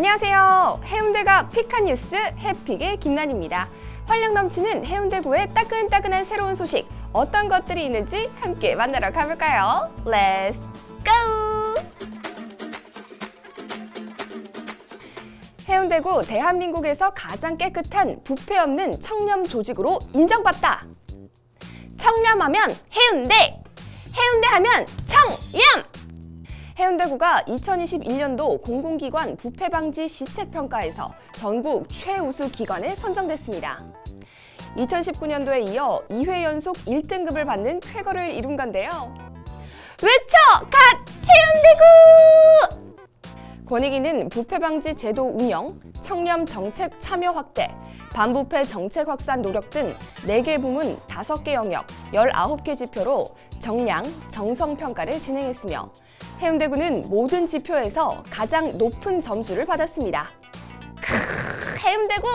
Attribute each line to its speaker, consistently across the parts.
Speaker 1: 안녕하세요. 해운대가 픽한 뉴스 해픽의 김난입니다. 활력 넘치는 해운대구의 따끈따끈한 새로운 소식 어떤 것들이 있는지 함께 만나러 가볼까요? Let's go! 해운대구 대한민국에서 가장 깨끗한 부패 없는 청렴 조직으로 인정받다. 청렴하면 해운대, 해운대 하면 청렴. 해운대구가 2021년도 공공기관 부패 방지 시책 평가에서 전국 최우수 기관에 선정됐습니다. 2019년도에 이어 2회 연속 1등급을 받는 쾌거를 이룬 건데요. 외쳐 갓 해운대구! 권익위는 부패 방지 제도 운영, 청렴 정책 참여 확대, 반부패 정책 확산 노력 등 4개 부문 5개 영역 19개 지표로 정량, 정성 평가를 진행했으며 해운대구는 모든 지표에서 가장 높은 점수를 받았습니다. 크, 해운대구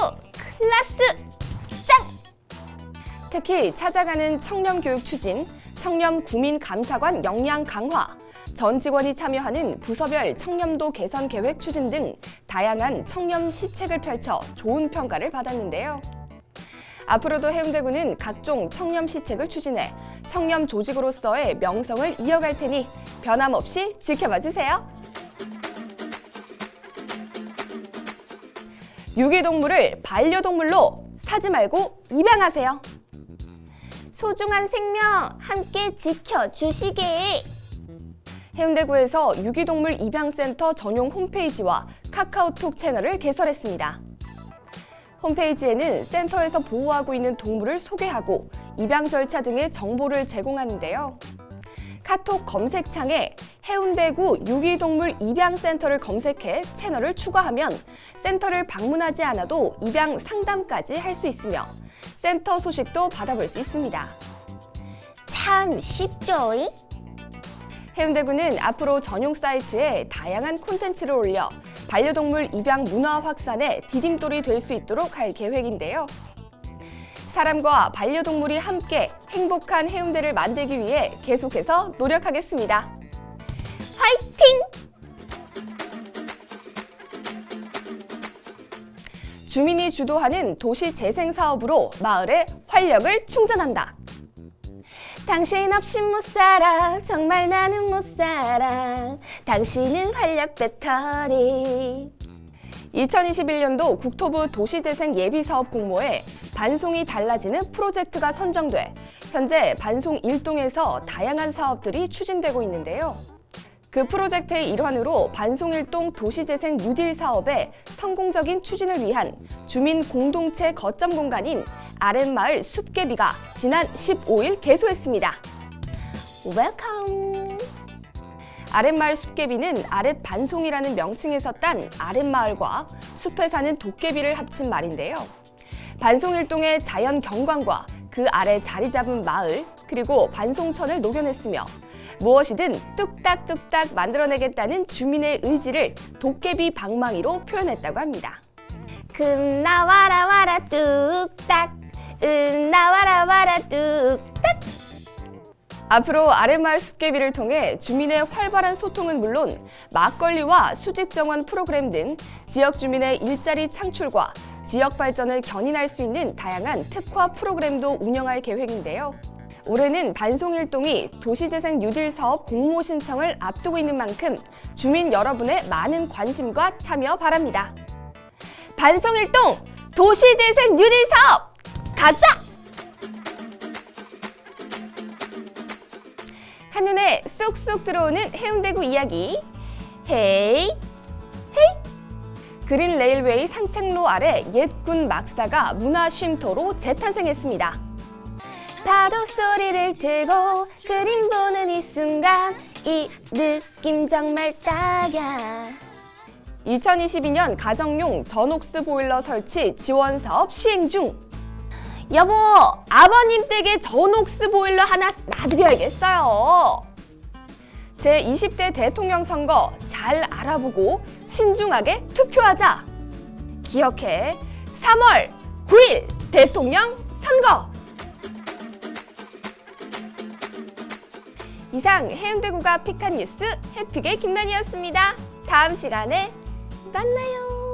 Speaker 1: 클라스 짱! 특히 찾아가는 청렴 교육 추진, 청렴 구민 감사관 역량 강화, 전 직원이 참여하는 부서별 청렴도 개선 계획 추진 등 다양한 청렴 시책을 펼쳐 좋은 평가를 받았는데요. 앞으로도 해운대구는 각종 청렴 시책을 추진해 청렴 조직으로서의 명성을 이어갈 테니 변함없이 지켜봐 주세요. 유기동물을 반려동물로 사지 말고 입양하세요. 소중한 생명 함께 지켜주시게. 해운대구에서 유기동물 입양센터 전용 홈페이지와 카카오톡 채널을 개설했습니다. 홈페이지에는 센터에서 보호하고 있는 동물을 소개하고 입양 절차 등의 정보를 제공하는데요. 카톡 검색창에 해운대구 유기동물 입양센터를 검색해 채널을 추가하면 센터를 방문하지 않아도 입양 상담까지 할 수 있으며 센터 소식도 받아볼 수 있습니다.
Speaker 2: 참 쉽죠이?
Speaker 1: 해운대구는 앞으로 전용 사이트에 다양한 콘텐츠를 올려 반려동물 입양 문화 확산에 디딤돌이 될 수 있도록 할 계획인데요. 사람과 반려동물이 함께 행복한 해운대를 만들기 위해 계속해서 노력하겠습니다.
Speaker 2: 화이팅!
Speaker 1: 주민이 주도하는 도시 재생 사업으로 마을에 활력을 충전한다.
Speaker 2: 당신 없이 못 살아 정말 나는 못 살아 당신은 활력 배터리
Speaker 1: 2021년도 국토부 도시재생 예비사업 공모에 반송이 달라지는 프로젝트가 선정돼 현재 반송 일동에서 다양한 사업들이 추진되고 있는데요. 그 프로젝트의 일환으로 반송일동 도시재생 뉴딜 사업의 성공적인 추진을 위한 주민 공동체 거점 공간인 아랫마을 숲개비가 지난 15일 개소했습니다.
Speaker 2: 웰컴
Speaker 1: 아랫마을 숲개비는 아랫 반송이라는 명칭에서 딴 아랫마을과 숲에 사는 도깨비를 합친 말인데요. 반송일동의 자연 경관과 그 아래 자리 잡은 마을 그리고 반송천을 녹여냈으며 무엇이든 뚝딱뚝딱 만들어내겠다는 주민의 의지를 도깨비 방망이로 표현했다고 합니다.
Speaker 2: 금 나와라 와라 뚝딱 은 나와라 와라 뚝딱
Speaker 1: 앞으로 아랫마을 숲개비를 통해 주민의 활발한 소통은 물론 막걸리와 수직 정원 프로그램 등 지역 주민의 일자리 창출과 지역 발전을 견인할 수 있는 다양한 특화 프로그램도 운영할 계획인데요. 올해는 반송일동이 도시재생 뉴딜 사업 공모 신청을 앞두고 있는 만큼 주민 여러분의 많은 관심과 참여 바랍니다. 반송일동 도시재생 뉴딜 사업 가자! 한눈에 쏙쏙 들어오는 해운대구 이야기. 헤이, 헤이. 그린 레일웨이 산책로 아래 옛군 막사가 문화 쉼터로 재탄생했습니다.
Speaker 2: 파도 소리를 들고 그림 보는 이 순간 이 느낌 정말 딱이야
Speaker 1: 2022년 가정용 전옥스 보일러 설치 지원 사업 시행 중. 여보, 아버님 댁에 전옥스 보일러 하나 놔드려야겠어요. 제 20대 대통령 선거 잘 알아보고 신중하게 투표하자. 기억해. 3월 9일 대통령 선거. 이상 해운대구가 픽한 뉴스 해픽의 김단이었습니다. 다음 시간에 만나요.